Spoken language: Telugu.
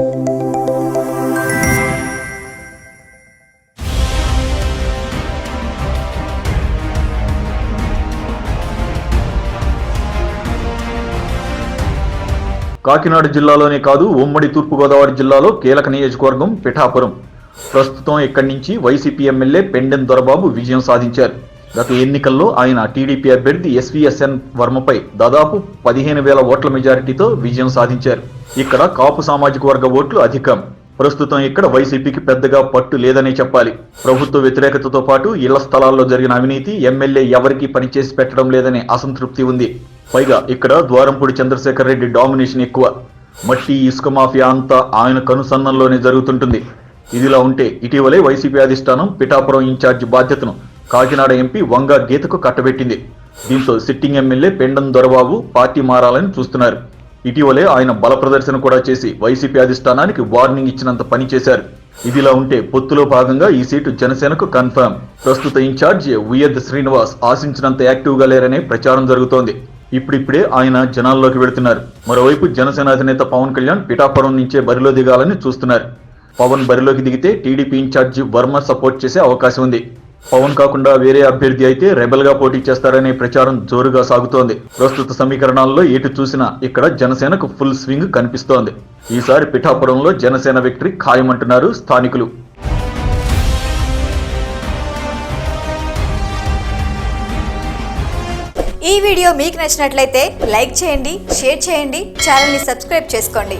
కాకినాడ జిల్లాలోనే కాదు ఉమ్మడి తూర్పుగోదావరి జిల్లాలో కీలక నియోజకవర్గం పిఠాపురం. ప్రస్తుతం ఇక్కడి నుంచి వైసీపీ ఎమ్మెల్యే పెండెన్ దొరబాబు విజయం సాధించారు. గత ఎన్నికల్లో ఆయన టీడీపీ అభ్యర్థి ఎస్వీఎస్ఎన్ వర్మపై దాదాపు పదిహేను వేల ఓట్ల మెజారిటీతో విజయం సాధించారు. ఇక్కడ కాపు సామాజిక వర్గ ఓట్లు అధికం. ప్రస్తుతం ఇక్కడ వైసీపీకి పెద్దగా పట్టు లేదనే చెప్పాలి. ప్రభుత్వ వ్యతిరేకతతో పాటు ఇళ్ళ స్థలాల్లో జరిగిన అవినీతి ఎమ్మెల్యే ఎవరికీ పనిచేసి పెట్టడం లేదనే అసంతృప్తి ఉంది. పైగా ఇక్కడ ద్వారంపూడి చంద్రశేఖర్ రెడ్డి డామినేషన్ ఎక్కువ. మట్టి ఇసుక మాఫియా అంతా ఆయన కనుసన్నల్లోనే జరుగుతుంటుంది. ఇదిలా ఉంటే ఇటీవలే వైసీపీ అధిష్టానం పిఠాపురం ఇన్ఛార్జ్ బాధ్యతను కాకినాడ ఎంపీ వంగ గీతకు కట్టబెట్టింది. దీంతో sitting MLA Pendem Dorababu party మారాలని చూస్తున్నారు. ఇటీవలే ఆయన బల ప్రదర్శన కూడా చేసి వైసీపీ అధిష్టానానికి వార్నింగ్ ఇచ్చినంత పని చేశారు. ఇదిలా ఉంటే పొత్తులో భాగంగా ఈ సీటు జనసేనకు కన్ఫర్మ్. ప్రస్తుత ఇన్ఛార్జ్ ఉయ్యద్ శ్రీనివాస్ ఆశించినంత యాక్టివ్గా లేరనే ప్రచారం జరుగుతోంది. ఇప్పుడిప్పుడే ఆయన జనాల్లోకి వెళుతున్నారు. మరోవైపు జనసేన అధినేత పవన్ కళ్యాణ్ పిఠాపురం నుంచే బరిలో దిగాలని చూస్తున్నారు. పవన్ బరిలోకి దిగితే టీడీపీ ఇన్ఛార్జి వర్మ సపోర్ట్ చేసే అవకాశం ఉంది. పవన్ కాకుండా వేరే అభ్యర్థి అయితే రెబల్గా పోటీ చేస్తారనే ప్రచారం జోరుగా సాగుతోంది. ప్రస్తుత సమీకరణాల్లో ఎటు చూసినా ఇక్కడ జనసేనకు ఫుల్ స్వింగ్ కనిపిస్తోంది. ఈసారి పిఠాపురంలో జనసేన విక్టరీ ఖాయమంటున్నారు స్థానికులు. ఈ వీడియో మీకు నచ్చినట్లయితే లైక్ చేయండి షేర్ చేయండి ఛానల్ని సబ్స్క్రైబ్ చేసుకోండి.